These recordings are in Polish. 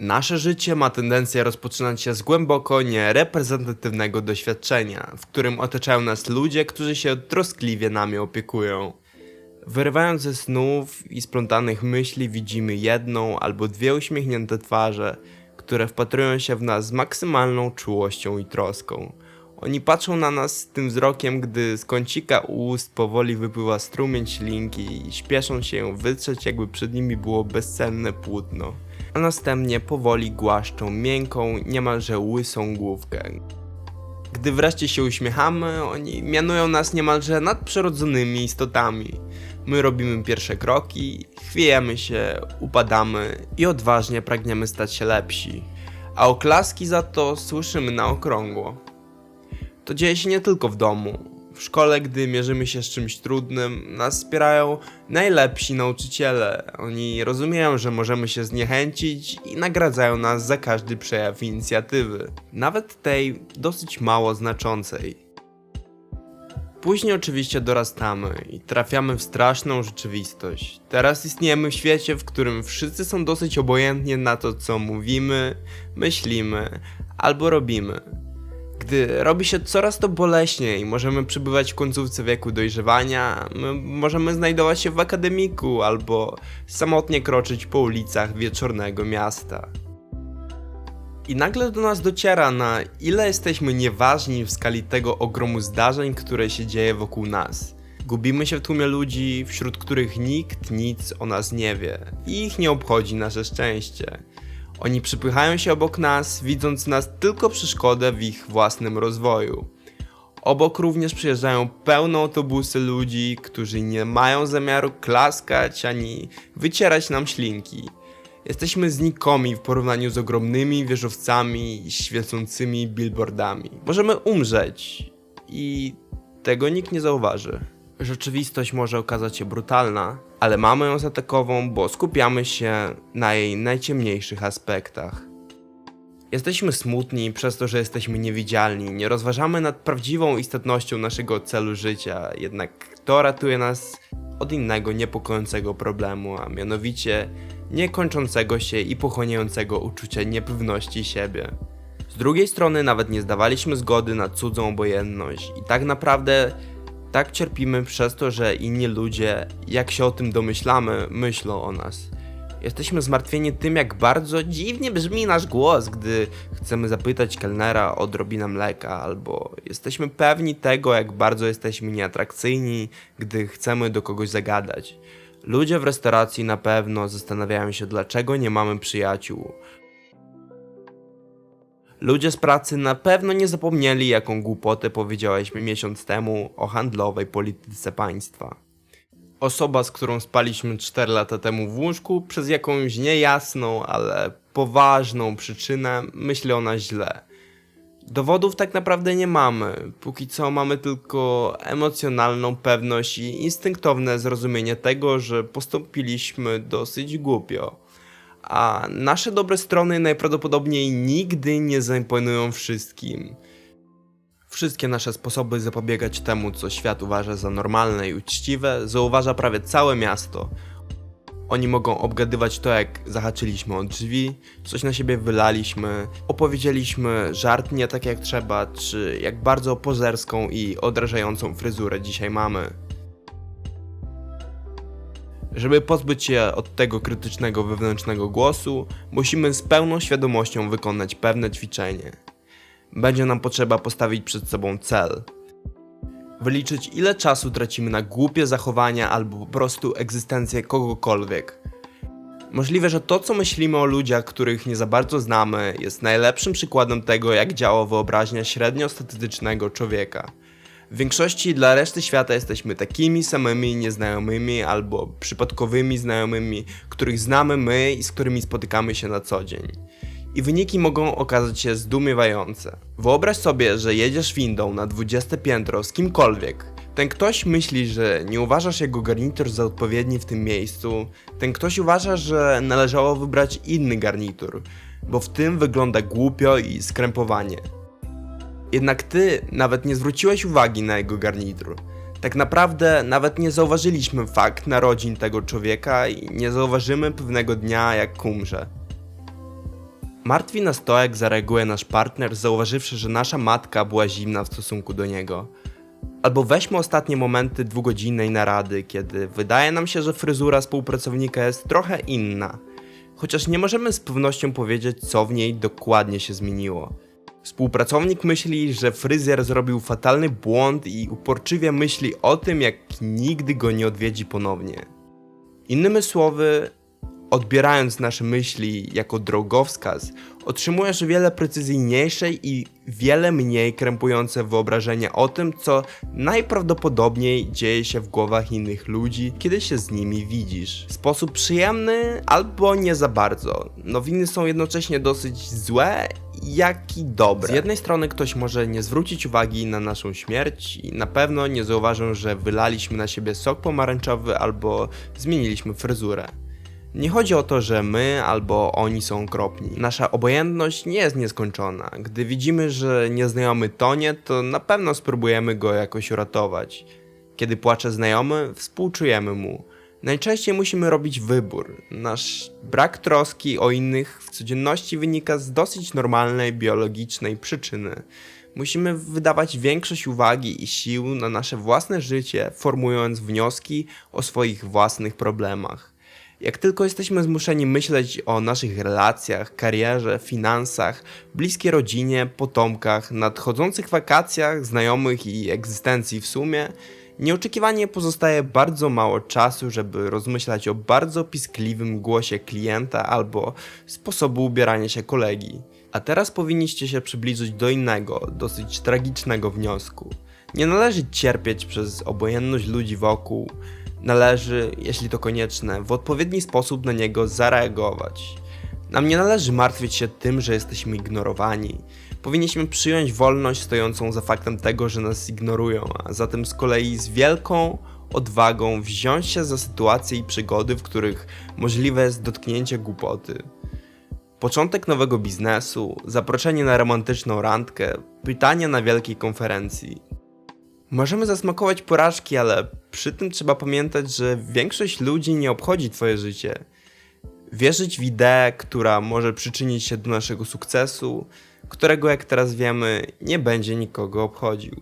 Nasze życie ma tendencję rozpoczynać się z głęboko niereprezentatywnego doświadczenia, w którym otaczają nas ludzie, którzy się troskliwie nami opiekują. Wyrywając ze snów i splątanych myśli widzimy jedną albo dwie uśmiechnięte twarze, które wpatrują się w nas z maksymalną czułością i troską. Oni patrzą na nas tym wzrokiem, gdy z kącika ust powoli wypływa strumień ślinki i śpieszą się ją wytrzeć, jakby przed nimi było bezcenne płótno. A następnie powoli głaszczą miękką, niemalże łysą główkę. Gdy wreszcie się uśmiechamy, oni mianują nas niemalże nadprzyrodzonymi istotami. My robimy pierwsze kroki, chwiejemy się, upadamy i odważnie pragniemy stać się lepsi. A oklaski za to słyszymy na okrągło. To dzieje się nie tylko w domu. W szkole, gdy mierzymy się z czymś trudnym, nas wspierają najlepsi nauczyciele. Oni rozumieją, że możemy się zniechęcić i nagradzają nas za każdy przejaw inicjatywy, nawet tej dosyć mało znaczącej. Później oczywiście dorastamy i trafiamy w straszną rzeczywistość. Teraz istniejemy w świecie, w którym wszyscy są dosyć obojętni na to, co mówimy, myślimy albo robimy. Gdy robi się coraz to boleśniej, możemy przybywać w końcówce wieku dojrzewania, my możemy znajdować się w akademiku albo samotnie kroczyć po ulicach wieczornego miasta. I nagle do nas dociera, na ile jesteśmy nieważni w skali tego ogromu zdarzeń, które się dzieje wokół nas. Gubimy się w tłumie ludzi, wśród których nikt nic o nas nie wie i ich nie obchodzi nasze szczęście. Oni przypychają się obok nas, widząc nas tylko przeszkodę w ich własnym rozwoju. Obok również przyjeżdżają pełne autobusy ludzi, którzy nie mają zamiaru klaskać ani wycierać nam ślinki. Jesteśmy znikomi w porównaniu z ogromnymi wieżowcami i świecącymi billboardami. Możemy umrzeć i tego nikt nie zauważy. Rzeczywistość może okazać się brutalna, ale mamy ją za takową, bo skupiamy się na jej najciemniejszych aspektach. Jesteśmy smutni przez to, że jesteśmy niewidzialni, nie rozważamy nad prawdziwą istotnością naszego celu życia, jednak to ratuje nas od innego niepokojącego problemu, a mianowicie niekończącego się i pochłaniającego uczucia niepewności siebie. Z drugiej strony nawet nie zdawaliśmy zgody na cudzą obojętność i tak naprawdę tak cierpimy przez to, że inni ludzie, jak się o tym domyślamy, myślą o nas. Jesteśmy zmartwieni tym, jak bardzo dziwnie brzmi nasz głos, gdy chcemy zapytać kelnera o odrobinę mleka, albo jesteśmy pewni tego, jak bardzo jesteśmy nieatrakcyjni, gdy chcemy do kogoś zagadać. Ludzie w restauracji na pewno zastanawiają się, dlaczego nie mamy przyjaciół. Ludzie z pracy na pewno nie zapomnieli, jaką głupotę powiedziałeś mi miesiąc temu o handlowej polityce państwa. Osoba, z którą spaliśmy 4 lata temu w łóżku, przez jakąś niejasną, ale poważną przyczynę myśli ona źle. Dowodów tak naprawdę nie mamy. Póki co mamy tylko emocjonalną pewność i instynktowne zrozumienie tego, że postąpiliśmy dosyć głupio. A nasze dobre strony najprawdopodobniej nigdy nie zaimponują wszystkim. Wszystkie nasze sposoby zapobiegać temu, co świat uważa za normalne i uczciwe, zauważa prawie całe miasto. Oni mogą obgadywać to, jak zahaczyliśmy o drzwi, coś na siebie wylaliśmy, opowiedzieliśmy żart nie tak jak trzeba, czy jak bardzo pozerską i odrażającą fryzurę dzisiaj mamy. Żeby pozbyć się od tego krytycznego wewnętrznego głosu, musimy z pełną świadomością wykonać pewne ćwiczenie. Będzie nam potrzeba postawić przed sobą cel. Wyliczyć ile czasu tracimy na głupie zachowania albo po prostu egzystencję kogokolwiek. Możliwe, że to co myślimy o ludziach, których nie za bardzo znamy, jest najlepszym przykładem tego, jak działa wyobraźnia średniostatystycznego człowieka. W większości dla reszty świata jesteśmy takimi samymi nieznajomymi albo przypadkowymi znajomymi, których znamy my i z którymi spotykamy się na co dzień. I wyniki mogą okazać się zdumiewające. Wyobraź sobie, że jedziesz windą na 20 piętro z kimkolwiek. Ten ktoś myśli, że nie uważasz jego garnitur za odpowiedni w tym miejscu. Ten ktoś uważa, że należało wybrać inny garnitur, bo w tym wygląda głupio i skrępowanie. Jednak ty nawet nie zwróciłeś uwagi na jego garnitur. Tak naprawdę nawet nie zauważyliśmy fakt narodzin tego człowieka i nie zauważymy pewnego dnia jak umrze. Martwi nas to, jak zareaguje nasz partner, zauważywszy, że nasza matka była zimna w stosunku do niego. Albo weźmy ostatnie momenty dwugodzinnej narady, kiedy wydaje nam się, że fryzura współpracownika jest trochę inna, chociaż nie możemy z pewnością powiedzieć, co w niej dokładnie się zmieniło. Współpracownik myśli, że fryzjer zrobił fatalny błąd i uporczywie myśli o tym, jak nigdy go nie odwiedzi ponownie. Innymi słowy, odbierając nasze myśli jako drogowskaz, otrzymujesz wiele precyzyjniejsze i wiele mniej krępujące wyobrażenie o tym, co najprawdopodobniej dzieje się w głowach innych ludzi, kiedy się z nimi widzisz. W sposób przyjemny albo nie za bardzo. Nowiny są jednocześnie dosyć złe jak i dobre. Z jednej strony ktoś może nie zwrócić uwagi na naszą śmierć i na pewno nie zauważą, że wylaliśmy na siebie sok pomarańczowy albo zmieniliśmy fryzurę. Nie chodzi o to, że my albo oni są okropni. Nasza obojętność nie jest nieskończona. Gdy widzimy, że nieznajomy tonie, to na pewno spróbujemy go jakoś uratować. Kiedy płacze znajomy, współczujemy mu. Najczęściej musimy robić wybór. Nasz brak troski o innych w codzienności wynika z dosyć normalnej biologicznej przyczyny. Musimy wydawać większość uwagi i sił na nasze własne życie, formując wnioski o swoich własnych problemach. Jak tylko jesteśmy zmuszeni myśleć o naszych relacjach, karierze, finansach, bliskiej rodzinie, potomkach, nadchodzących wakacjach, znajomych i egzystencji w sumie, nieoczekiwanie pozostaje bardzo mało czasu, żeby rozmyślać o bardzo piskliwym głosie klienta albo sposobu ubierania się kolegi. A teraz powinniście się przybliżyć do innego, dosyć tragicznego wniosku. Nie należy cierpieć przez obojętność ludzi wokół, należy, jeśli to konieczne, w odpowiedni sposób na niego zareagować. Nam nie należy martwić się tym, że jesteśmy ignorowani. Powinniśmy przyjąć wolność stojącą za faktem tego, że nas ignorują, a zatem z kolei z wielką odwagą wziąć się za sytuacje i przygody, w których możliwe jest dotknięcie głupoty. Początek nowego biznesu, zaproszenie na romantyczną randkę, pytanie na wielkiej konferencji. Możemy zasmakować porażki, ale przy tym trzeba pamiętać, że większość ludzi nie obchodzi Twoje życie. Wierzyć w ideę, która może przyczynić się do naszego sukcesu, którego, jak teraz wiemy, nie będzie nikogo obchodził.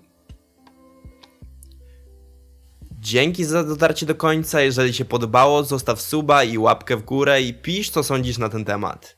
Dzięki za dotarcie do końca. Jeżeli się podobało, zostaw suba i łapkę w górę i pisz, co sądzisz na ten temat.